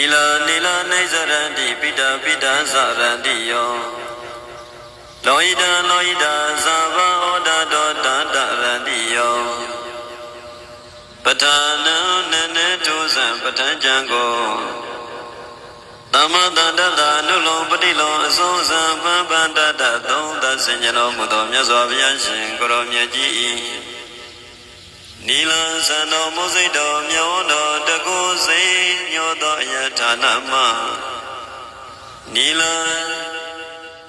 နီလာနီလာနေဇရန္တိပိတာပိတာဇရန္တိယောလောဟိတလောဟိတဇာဘဩဒတောတတရန္တိယောပဋ္ဌာနံနနေတုဇံပဋ္ဌာကြံကိုသမတန္တတအနုလောပฏิလောအဆုံးစံပန်းပန္တတသုံးသဆင်ကြတော်မူသောမြတ်စွာဘုရားရှင်ကိုရောမြတ်ကြီး၏နီလံသံတော်မုစိတ်တော်မြောတော်တကုစိတ်ညော သောအယထာနမနီလံ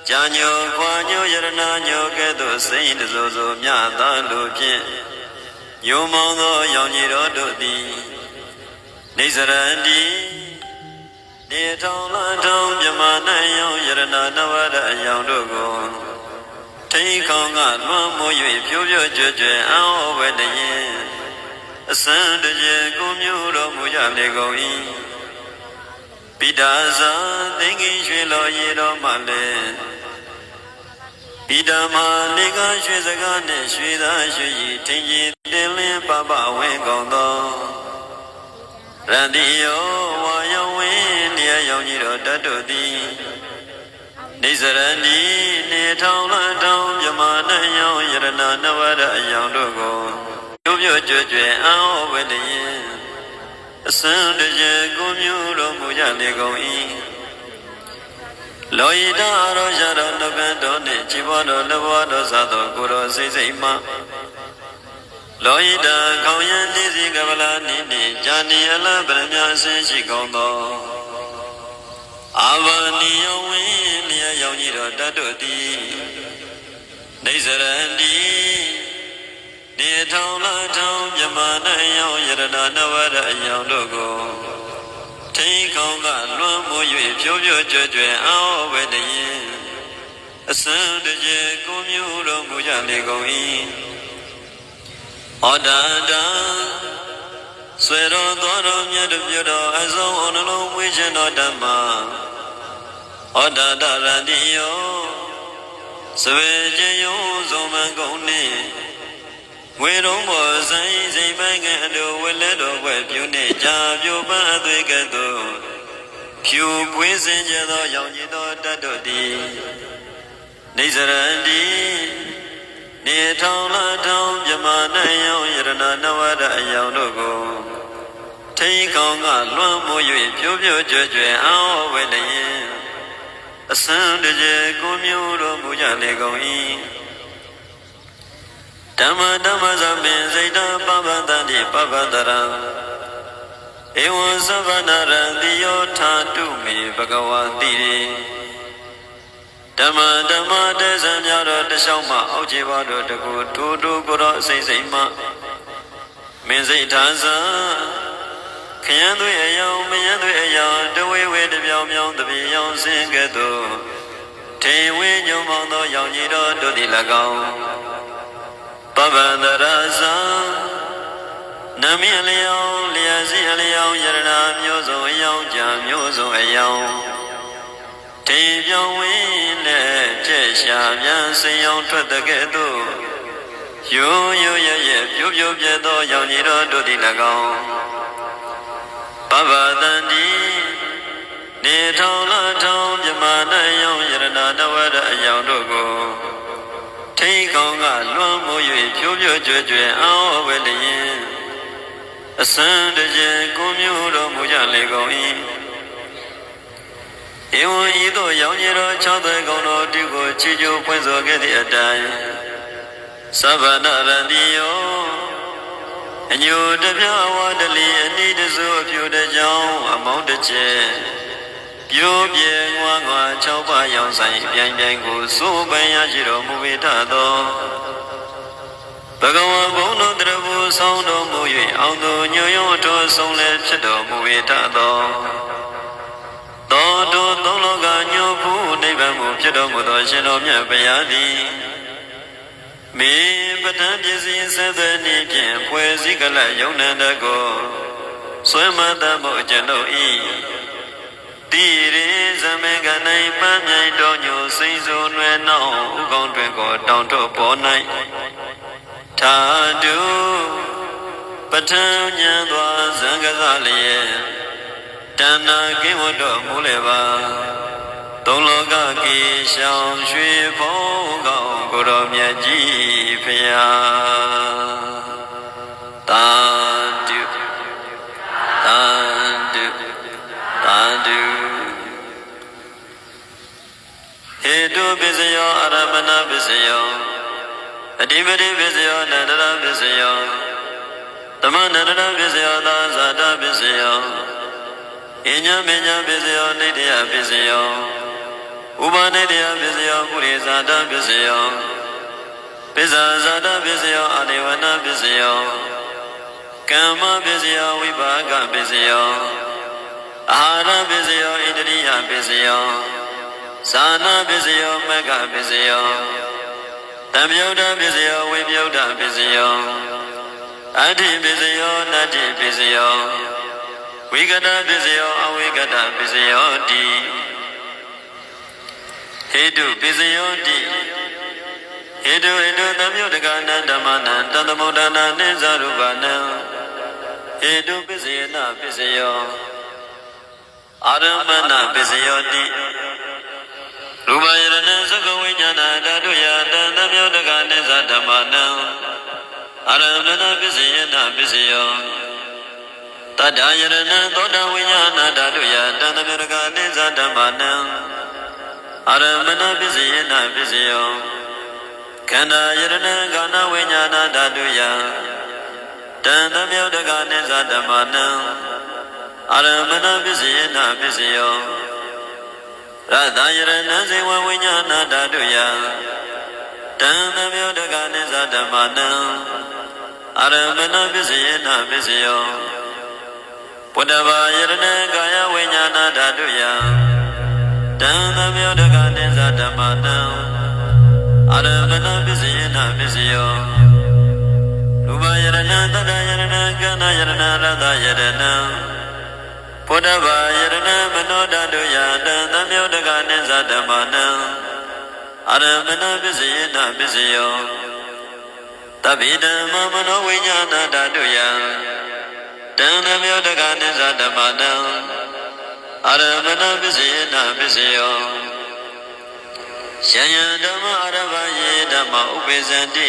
ကြာညောခွာညောယရဏညောကဲ့သို့စိတ်တစိုးစိုးမြတ်သာလိုဖြင့်ယုံမောင်းသောရောင်ကြီးတော်တို့သည်နေစရန္တိနေထောင်လထောင်မြမနိုင်ယောယရဏနဝရအယောင်တို့ကိုထိန်ခေါင်ကလွှမ်းမိုး၍ဖြိုးဖြိုးကြွကြွအောဝဲတရင်အစံတရေကိုမျိုးတော်မူရလေကုန်၏ ပိဒါဇာသင်္ကိရွှေလောရေတော်မှလည်းဣဒမလေကရွှေစကားနှင့်ရွှေသာရွှေရည်ထင်ကြီးတင်လင်းပပဝင်းကုန်သောရန္တိယောဝါယဝင်းတရားရောင်ကြီးတော်တတ်တို့သည်နေစရဏီနေထောင်လထောင်မြမနယောယရဏနဝရအယောင်တို့ကိုပြုပြုကြွကြွအောဝတရင် အစံတရေကိုမျိုးတော်မူကြလေကုန်၏လောဤတာရောရတော်နှုတ်ကတော်နှင့်ជីဝတော်လဘဝတော်သာသောကိုတော်စိတ်စိတ်မှလောဤတာခေါယံနေစီကပလာနိနိဇာနိအလပရမအစင်းရှိကုန်သောအာဝနိယဝင်းလျက်ရောင်ကြီးတော်တတ်တို့သည်နေစရန္တိနေထောင်လာထောင် မြမနိုင်ယောယရဏနဝရအယောင်တို့ကိုထိန်ခေါင်ကလွှမ်းမိုး၍ဖြိုးဖြိုးကြွကြွအောဝဲတရင်အစံတရေကိုမျိုးတော်မူကြလေကုန်၏ဩဒတံဆွေတော်သောတော်မြတ်တို့ပြုတော်အစုံအနှလုံးမွေးခြင်းတော်ဓမ္မဩဒတရတိယောစဝေကျေယုံစုံမံကုန်နှင့် ဝေရုံဘောဆိုင်စိတ်ပိုင်းကအတူဝက်လက်တော်ဘွယ်ပြုနေကြပြိုပန်းအသွေးကဲ့သို့ဖြူပွေးစင်ကြသောရောင်ကြီးသောတတ်တို့သည်နေစရန္တိနေထောင်လာထောင်မြမနိုင်ယောယရဏနဝရအယောင်တို့ကိုထိန်ခေါင်ကလွှမ်းမိုး၍ပြိုးပြိုးကြွကြွအောဝဲလျင်အစံတရေကိုမျိုးတော်မူကြလေကုန်၏ ဓမ္မဓမ္မသဗ္ဗင်စိတ်တပပန္တတိပပတရံဧဝံသဗ္ဗနာရံတိယောထာတုမေဘဂဝါတိရေဓမ္မဓမ္မတေဇံများတော်တလျှောက်မှအောက်ခြေပါတော်တကူထိုထိုကိုတော်အစိမ့်စိမ့်မှမင်းစိတ်ထားစံခယံသွေအယောင်မယံသွေအယောင်တဝေဝေတပြောင်ပြောင်တပြေယောင်စင်ကဲ့သို့ထေဝေညုံမောင်သောရောင်ကြီးတော်တို့သည်၎င်း ပဗန္တရဇံနမင်းအလျောင်းလျာစီအလျောင်းယရနာမျိုးစုံအယောင်ကြာမျိုးစုံအယောင်ထေပြောင်းဝင်းနဲ့ကျက်ရှာပြန်စင်ရောင်ထွက်တဲ့ကဲ့သို့ရိုးရိုးရရပြိုးပြိုးပြဲသောရောင်ကြီးတော်တို့သည်၎င်းပဗတန္တိနေထောင်လာထောင်မြမနိုင်ယောင်ယရနာတဝရအယောင်တို့ကိုထိန် ကောင်းကလွှမ်းမိုး၍ဖြိုးဖြိုးကြွကြွအောဝဲလျင်အစံတရေကိုမျိုးတော်မူကြလေကုန်၏ဧဝံဤသို့ရောင်ကြီးတော်၆သွဲကုံတော်တုကိုချီကျိုးဖွင့်ဆိုခဲ့သည့်အတိုင်းသဗ္ဗနာရတိယောအညိုတပြဝါတလီအနိတစုအဖြူတကြောင်အမောင်းတစ်ချက် ပြိုးပြေငွားငွား၆ပါးရောင်ဆိုင်ပြိုင်ပြိုင်ကိုစိုးပန်ရရှိတော်မူဝေထသောဘဂဝါဘုံတော်တရဘူးဆောင်းတော်မူ၍အောင်သူညွညွတော်ဆုံးလည်းဖြစ်တော်မူဝေထသောသောတုသုံးလောကညိုဖူးနိဗ္ဗာန်ကိုဖြစ်တော်မူသောရှင်တော်မြတ်ဘုရားသည်မေပဋ္ဌာန်းပစ္စည်းဆက်သွယ်နေဖြင့်ဖွဲ့စည်းကလယုံနန္တကိုဆွေမတတ်မှုကျွန်ုပ်ဤ တိရိဇမေကနိုင်ပန်းမြိုင်တော်ညိုစိန်ဆိုနွယ်နှောင်းဥကောင်းတွင်ကိုတောင်တော့ပေါ်၌သာဓုပဋ္ဌာန်းဉာဏ်သောဇံကစားလျက်တတဏ္ဍကင်းဝတ်တော်မူလေပါသုံးလောကကေရှောင်ရွှေဘုံကောင်းကိုတော်မြတ်ကြီးဖရာတာတုတာတုတာတုဟေ တုပစ္စယောအရမဏပစ္စယောအဓိပတိပစ္စယောနန္ဒရပစ္စယောသမန္တရပစ္စယောသာဇာတပစ္စယောအညမညပစ္စယောနိတ္တယပစ္စယောဥပနိတ္တယပစ္စယောပုရိဇာတပစ္စယောပစ္ဆာဇာတပစ္စယောအာဒေဝနာပစ္စယောကမ္မပစ္စယောဝိပါကပစ္စယောအာဟာရပစ္စယောဣတရိယပစ္စယော ဇာနာပစ္စယောမက္ခပစ္စယောတံမြုဒ္ဓပစ္စယောဝိမြုဒ္ဓပစ္စယောအဋ္ဌိပစ္စယောနတ္တိပစ္စယောဝိကတပစ္စယောအဝိကတပစ္စယောတိဟေတုပစ္စယောတိဟေတုဟေတုသမြုတကနဓမ္မနံတသမုဒ္ဒနာနိသရူပနံဟေတုပစ္စယေနပစ္စယောအာရမဏပစ္စယောတိရူ ပယရဏသကဝိညာဏဓာတုယတံသမြုတကနိသဓမ္မနံအာရမဏပစ္စယေနပစ္စယောတတ္တယရဏသောတဝိညာဏဓာတုယတံသမြုတကနိသဓမ္မနံအာရမဏပစ္စယေနပစ္စယောခန္ဓာယရဏကာနဝိညာဏဓာတုယတံသမြုတကနိသဓမ္မနံအာရမဏပစ္စယေနပစ္စယော ရတယရဏဇေဝဝိညာဏဓာတုယတံသမြုတကနိသဓမ္မနံအာရမဏပစ္စယေနပစ္စယောပုတ္တဘာယရဏကာယဝိညာဏဓာတုယတံသမြုတကနိသဓမ္မနံအာရမဏပစ္စယေနပစ္စယောရူပယရဏတတ္တယရဏကန္နယရဏရတယရဏဘုဒ္ဓဘာယရဏမနောဓာတုယတံသမြုတကနိသ ဓမ္မနံအာရမဏပစ္စယေနပစ္စယောတပိဓမ္မမနောဝိညာဏဓာတုယတံသမြုတကနိသဓမ္မနံအာရမဏပစ္စယေနပစ္စယောယံယံဓမ္မအရဘယေဓမ္မဥပေဇန္တိ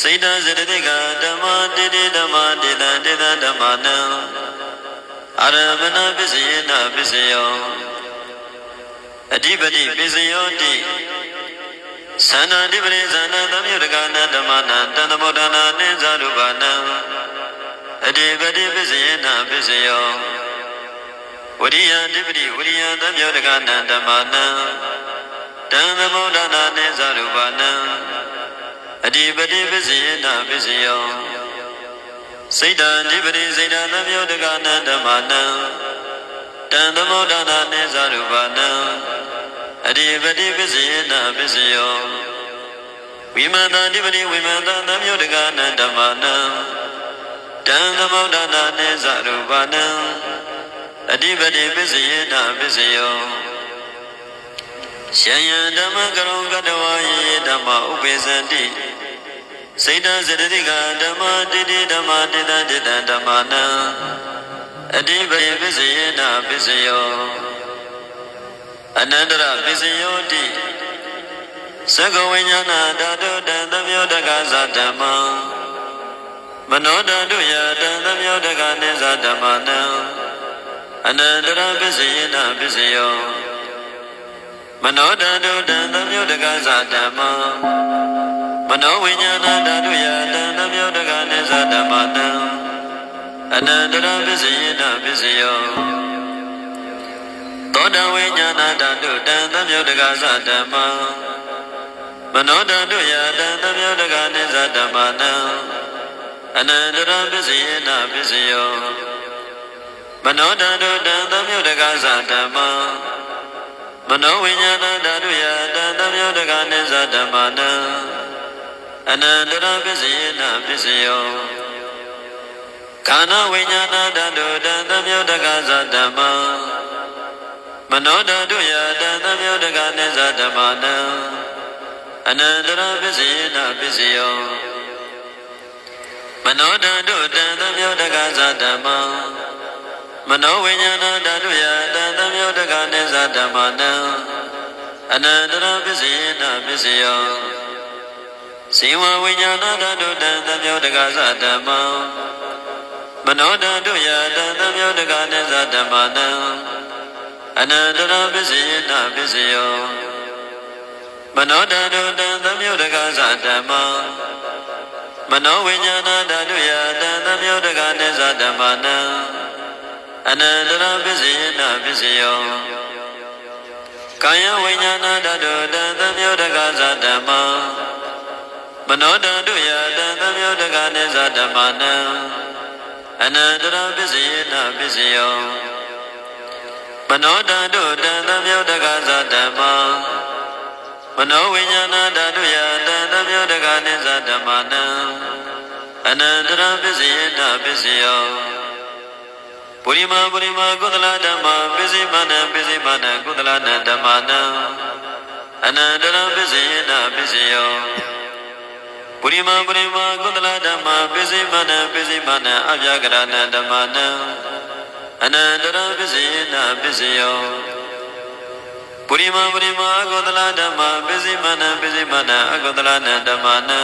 စိတ်တစရတိကဓမ္မတိတိဓမ္မတိတံတိတံဓမ္မနံအာရမဏပစ္စယေနပစ္စယော အဓိပတိပစ္စယောတိသန္တာတိပရိသန္တာသမယုတကနာဓမ္မနာတန်တမောဒနာနိဇာရုပနံအဓိပတိပစ္စယေနပစ္စယောဝရိယတိပတိဝရိယသမယုတကနာဓမ္မနာတံသမုဒ္ဒနာနိသရူပနံအဓိပတိပစ္စယေနပစ္စယောစိတ်တံအဓိပတိစိတ်တံသမယုတကနံဓမ္မနံ ပတိပစ္စယေနပစ္စယောဝိမန္တအဓိပတိဝိမန္တသမယုတကနံဓမ္မနံတံသမုဒ္ဒနာနိသရူပနံအဓိပတိပစ္စယေနပစ္စယောရှယံဓမ္မကရုံကတဝါယေဓမ္မဥပေသန္တိစိတ်တစရတိကဓမ္မတိတိဓမ္မတိတတိတဓမ္မနံအတိပရိပစ္စယေနပစ္စယော အနန္တရပစ္စယောတိသကဝိညာဏဓာတုတံသမျောတကသဓမ္မမနောဓာတုယတံသမျောတကနိသဓမ္မနံအနန္တရပစ္စယေနပစ္စယောမနောတတုတံသမြုတကသဓမ္မမနောဝိညာဏဓာတုယတံသမြုတကနိသဓမ္မတံအနန္တရပစ္စယေန တဝိညာဏဓာတုတံသမြုတကသဓမ္မမနောဓာတုယတံသမြုတကနိသဓမ္မတံအနန္တရပစ္စယေနပစ္စယောမနောဓာတုတံသမြုတကသဓမ္မမနောဝိညာဏဓာတုယတံသမယောတကနိသဓမ္မနံအနန္တရပစ္စယေနပစ္စယောခန္ဓာဝိညာဏ နောဓာတုယတံသမယောတကနိသဓမ္မနံအနန္တရပစ္စယေနပစ္စယောမနောဓာတုတံသမယောတကသဓမ္မမမနောဝိညာဏဓာတုယတန်သမယောတကနိစ္စဓမ္မနံအနန္တရပစ္စယေနပစ္စယောဇေဝဝိညာဏဓာတုတန်သမယောတကသဓမ္မမနောဓာတုယတန်သမယောတကနိစ္စဓမ္မနံ အနန္တရပစ္စယေနပစ္စယောမနောဓာတုတံသမယုတကသဓမ္မမနောဝိညာဏဓာတုယတံသမယုတကနိစ္စဓမ္မနံအနန္တရပစ္စယေနပစ္စယောကာယဝိညာဏဓာတုတံသမယုတကသဓမ္မမနောဓာတုယတံသမယုတကနိစ္စဓမ္မနံအနန္တရပစ္စယေနပစ္စယောမ နောဓာတုတံသမယုတကသဓမ္မမနောဝိညာဏဓာတုယတံသမယုတကနိစ္စဓမ္မနံအနန္တရပစ္စယေနပစ္စယောပုရိမာပုရိမာကုသလဓမ္မပစ္စည်းမနံပစ္စည်းမနံကုသလနံဓမ္မနံအနန္တရပစ္စယေနပစ္စယောပုရိမာပုရိမာကုသလဓမ္မပစ္စည်းမနံပစ္စည်းမနံအပြာကရဏံဓမ္မနံ အနန္တရပစ္စယေနပစ္စယောပုရိမပုရိမအကုသလဓမ္မပစ္စည်းမနံပစ္စည်းမနံအကုသလနံဓမ္မနံ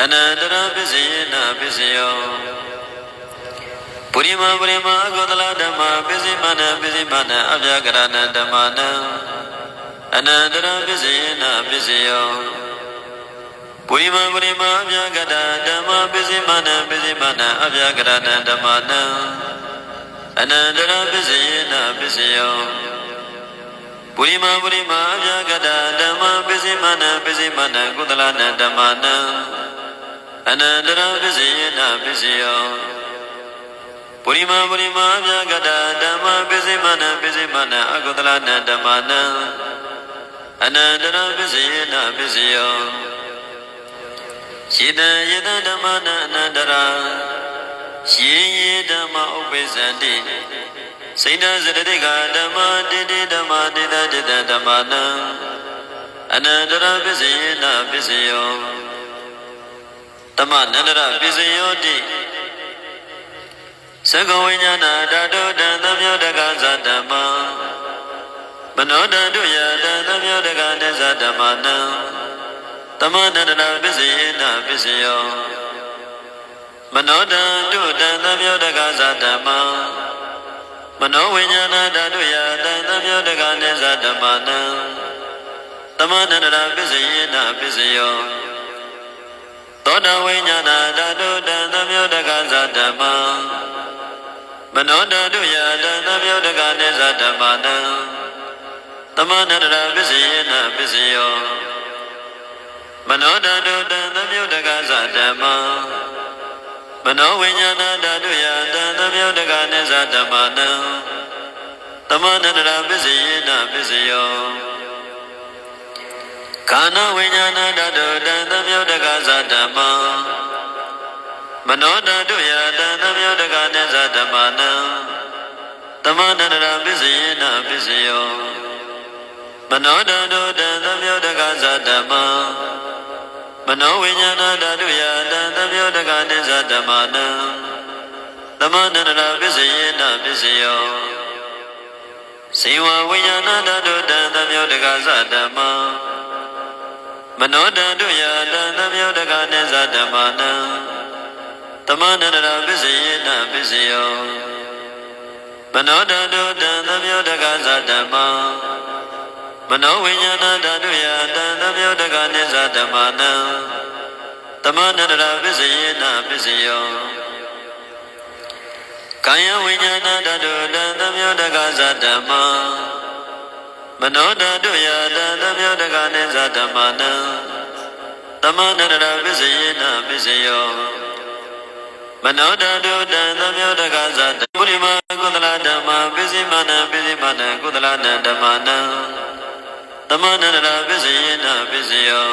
အနန္တရပစ္စယေနပစ္စယောပုရိမပုရိမအကုသလဓမ္မပစ္စည်းမနံပစ္စည်းမနံအပြာကရဏံဓမ္မနံအနန္တရပစ္စယေနပစ္စယောပုရိမပုရိမအပြာကတဓမ္မပစ္စည်းမနံပစ္စည်းမနံအပြာကရဏံဓမ္မနံ အနန္တရပစ္စယေနပစ္စယောပုရိမာပုရိမာအပြာကတဓမ္မပစ္စည်းမနံပစ္စည်းမနံကုသလနံဓမ္မနံအနန္တရပစ္စယေနပစ္စယောပုရိမာပုရိမာအပြာကတဓမ္မပစ္စည်းမနံပစ္စည်းမနံအကုသလနံဓမ္မနံအနန္တရပစ္စယေနပစ္စယောယေတံယေတံဓမ္မနံအနန္တရာ ယေယေဓမ္မဥပ္ပဇ္ဇန္တိစိဏစရတိကဓမ္မတိတိဓမ္မတိတတိတဓမ္မနံအနန္တရပစ္စယေနပစ္စယောတမနန္တရပစ္စယောတိသကဝိညာဏဓာတုတံသမယောတကသဓမ္မမနောဓာတုယတံသမယောတကနိသဓမ္မနံတမနန္တရပစ္စယေနပစ္စယောမ နောဓာတုတံသမယောတကသဓမ္မမနောဝိညာဏဓာတုယတံသမယောတကနိသဓမ္မနံသမဏန္တရာပစ္စယေနပစ္စယောသောတဝိညာဏဓာတုတံသမယောတကသဓမ္မမနောဓာတုယတံသမယောတကနိသဓမ္မနံသမဏန္တရာပစ္စယေနပစ္စယောမနောဓာတုတံသမယောတကသဓမ္မမ နောဝိညာဏဓာတုယတံသမယောတကနိသဓမ္မနံသမဏန္တရာပစ္စယေနပစ္စယောကာနဝိညာဏဓာတုတံသမယောတကသဓမ္မမနောဓာတုယတံသမယောတကနိသဓမ္မနံသမဏန္တရာပစ္စယေနပစ္စယောမနောဓာတုတံသမယောတကသဓမ္မ မနောဝိညာဏဓာတုယတံသမယောတကနိစ္စဓမ္မနံသမဏန္တရာပစ္စယေနပစ္စယောဇေဝဝိညာဏဓာတုတံသမယောတကသဓမ္မမနောဓာတုယတံသမယောတကနိစ္စဓမ္မနံသမဏန္တရာပစ္စယေနပစ္စယောမနောဓာတုတံသမယောတကသဓမ္မ မနောဝိညာဏဓာတုယတံသမယောတကနိစ္စဓမ္မနံသမဏန္တရာပစ္စယေနပစ္စယောကာယဝိညာဏဓာတုတံသမယောတကသဓမ္မမနောဓာတုယတံသမယောတကနိစ္စဓမ္မနံသမဏန္တရာပစ္စယေနပစ္စယောမနောဓာတုတံသမယောတကသဓမ္မပုရိမကုသလဓမ္မပစ္စည်းမနံပစ္စည်းမနံကုသလနံဓမ္မနံ သမဏန္တရာပစ္စယေနပစ္စယော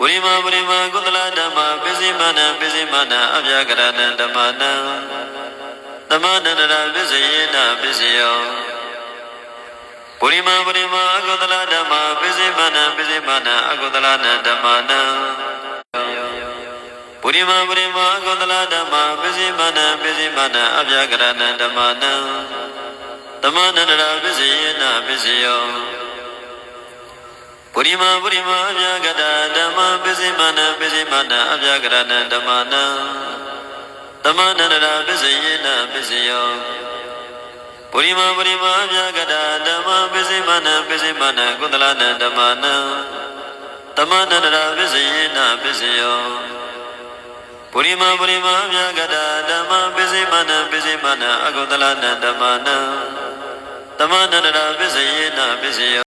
ဝိမဝိမကုသလဓမ္မပစ္စည်းမနံပစ္စည်းမနံအပြာကရဏံဓမ္မနံသမဏန္တရာပစ္စယေနပစ္စယောဝိမဝိမအကုသလဓမ္မပစ္စည်းမနံပစ္စည်းမနံအကုသလနံဓမ္မနံပုရိမပုရိမကုသလဓမ္မပစ္စည်းမနံပစ္စည်းမနံအပြကရဏံဓမ္မနံသမဏန္တရာပစ္စယေနပစ္စယော ပုရိမပုရိမအပြကတဓမ္မပစ္စည်းမနံပစ္စည်းမနံအပြကရဏံဓမ္မနံသမဏန္တရာပစ္စယေနပစ္စယောပုရိမပုရိမအပြကတဓမ္မပစ္စည်းမနံပစ္စည်းမနံကုသလနံဓမ္မနံသမဏန္တရာပစ္စယေနပစ္စယောပုရိမပုရိမမြတ်ကတာဓမ္မပစ္စည်းမနံပစ္စည်းမနံအကုသလနံဓမ္မနံသမဏန္တရာပစ္စယေနပစ္စယော